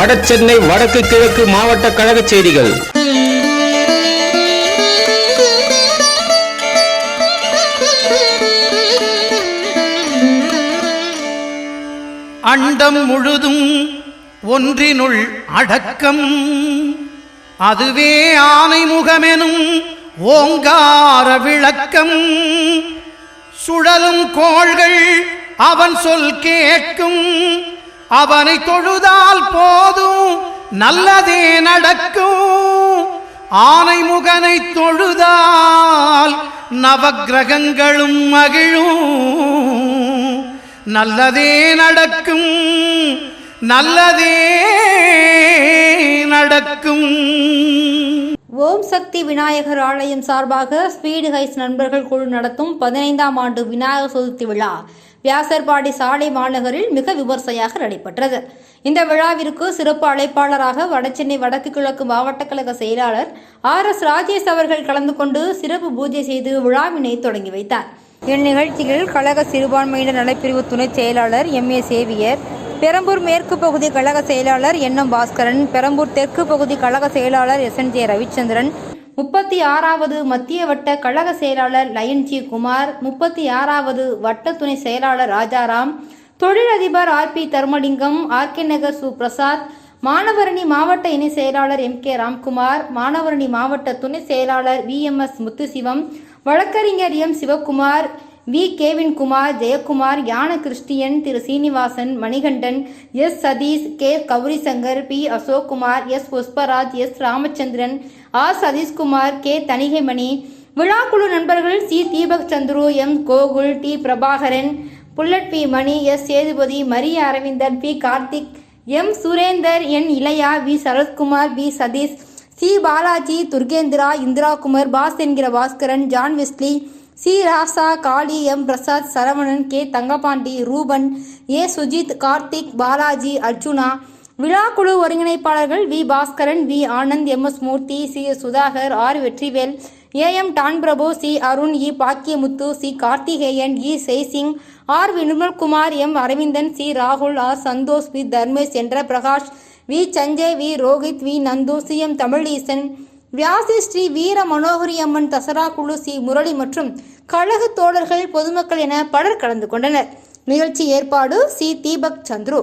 வடசென்னை வடக்கு கிழக்கு மாவட்ட கழக செய்திகள். அண்டம் முழுதும் ஒன்றினுள் அடக்கம். அதுவே ஆனை முகமெனும் ஓங்கார விளக்கம். சுழலும் கோள்கள் அவன் சொல் கேட்கும். அவனை தொழுதால் போ நல்லதே நடக்கும். ஆனைமுகனை தொழுதால் நவக்கிரகங்களும் மகிழும். நல்லதே நடக்கும். நல்லதே நடக்கும். ஓம் சக்தி விநாயகர் ஆலயம் சார்பாக ஸ்பீடு ஹைஸ் நண்பர்கள் குழு நடத்தும் பதினைந்தாம் ஆண்டு விநாயகர் சதுர்த்தி விழா. வியாசர்பாடி சாலை மாநகரில் மிக விமர்சையாக நடைபெற்றது. இந்த விழாவிற்கு சிறப்பு அழைப்பாளராக வடசென்னை வடக்கு கிழக்கு மாவட்ட கழக செயலாளர் ஆர் எஸ் ராஜேஷ் அவர்கள் கலந்து கொண்டு சிறப்பு பூஜை செய்து விழாவினை தொடங்கி வைத்தார். இந்நிகழ்ச்சியில் கழக சிறுபான்மையினர் நலப்பிரிவு துணை செயலாளர் எம். ஏ. சேவியர் பெரம்பூர் மேற்கு பகுதி கழக செயலாளர் என். எம். பாஸ்கரன் பெரம்பூர் தெற்கு பகுதி கழக செயலாளர் எஸ். என். ஜே. ரவிச்சந்திரன் முப்பத்தி ஆறாவது மத்திய வட்ட கழக செயலாளர் லயன் ஜி குமார் முப்பத்தி ஆறாவது வட்ட துணை செயலாளர் ராஜாராம் தொழிலதிபர் R P Dharmalingam R K Nagar சு. பிரசாத் மாணவரணி மாவட்ட இணை செயலாளர் எம். கே. ராம்குமார் மாணவரணி மாவட்ட துணை செயலாளர் வி. எம். எஸ். முத்துசிவம் வழக்கறிஞர் எம். சிவகுமார் வி. கேவின்குமார் ஜெயக்குமார் யான Christian Thiru. Srinivasan Manikandan S. Sathish K. Gowrishankar P. Ashokkumar S. Pushparaj S. Ramachandran R Sathishkumar K. Thanigaimani விழாக்குழு நண்பர்கள் C. Deepak Chandru M. Gokul D. Prabhakaran bullet P Mani S. Sethupathi Maria Aravindan P. Karthik M. Surender N. Ilaiya V. Sarathkumar P. Sathish C. Balaji Durgendra Indira Kumar Bas என்கிற Baskaran John Wesley C. Rasa Kali M. Prasad Saravanan K. Thangapandi Ruban A. Sujith Karthik Balaji Arjuna விழாக்குழு ஒருங்கிணைப்பாளர்கள் V. Baskaran V. Anand M. S. Murthy C. S. Sudhakar R. Vetrivel A. M. Don Prabhu C. Arun E. Bakkiyamuthu C. Karthikeyan இ. சேசிங் R. வினுமல்குமார் M. Aravindan C. ராகுல் R. Santhosh V. Dharmesh என்ற Prakash V. Sanjay V. Rohith V. Nandhu C. M. Tamizhisan வியாசி Sri Veera Manohari அம்மன் தசரா குழு C. Murali மற்றும் கழக தோழர்கள் பொதுமக்கள் என பலர் கலந்து கொண்டனர். நிகழ்ச்சி ஏற்பாடு சி. தீபக் சந்துரு.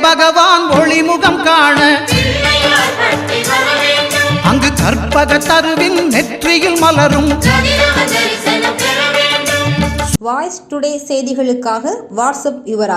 பகவான் ஒளிமுகம் காண. அங்கு கற்பக தருவின் நெற்றியில் மலரும். வாய்ஸ் டுடே செய்திகளுக்காக வாட்ஸ்அப் யுவராஜ்.